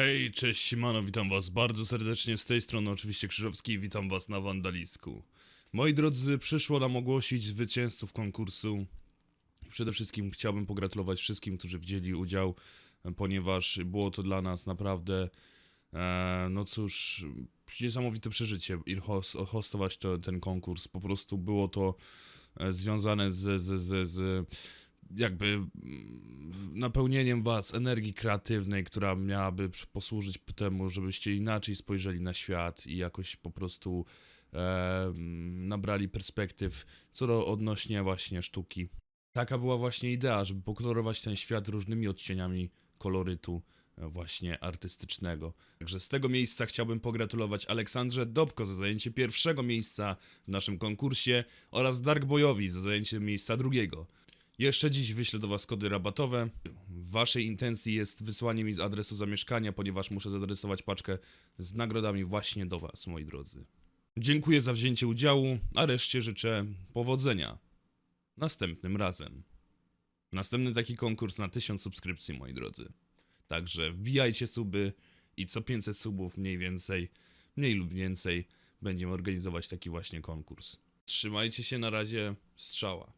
Hej, cześć, siemano, witam was bardzo serdecznie z tej strony, oczywiście Krzyżowski witam was na Wandalisku. Moi drodzy, przyszło nam ogłosić zwycięzców konkursu. Przede wszystkim chciałbym pogratulować wszystkim, którzy wzięli udział, ponieważ było to dla nas naprawdę, e, no cóż, niesamowite przeżycie i hos- hostować to, ten konkurs. Po prostu było to e, związane z, z, z, z jakby napełnieniem was energii kreatywnej, która miałaby posłużyć temu, żebyście inaczej spojrzeli na świat i jakoś po prostu e, nabrali perspektyw co do odnośnie właśnie sztuki. Taka była właśnie idea, żeby pokolorować ten świat różnymi odcieniami kolorytu e, właśnie artystycznego. Także z tego miejsca chciałbym pogratulować Aleksandrze Dobko za zajęcie pierwszego miejsca w naszym konkursie oraz Darkboyowi za zajęcie miejsca drugiego. Jeszcze dziś wyślę do Was kody rabatowe. W Waszej intencji jest wysłanie mi z adresu zamieszkania, ponieważ muszę zadresować paczkę z nagrodami właśnie do Was, moi drodzy. Dziękuję za wzięcie udziału, a reszcie życzę powodzenia. Następnym razem. Następny taki konkurs na 1000 subskrypcji, moi drodzy. Także wbijajcie suby i co 500 subów mniej więcej, mniej lub więcej, będziemy organizować taki właśnie konkurs. Trzymajcie się na razie, strzała.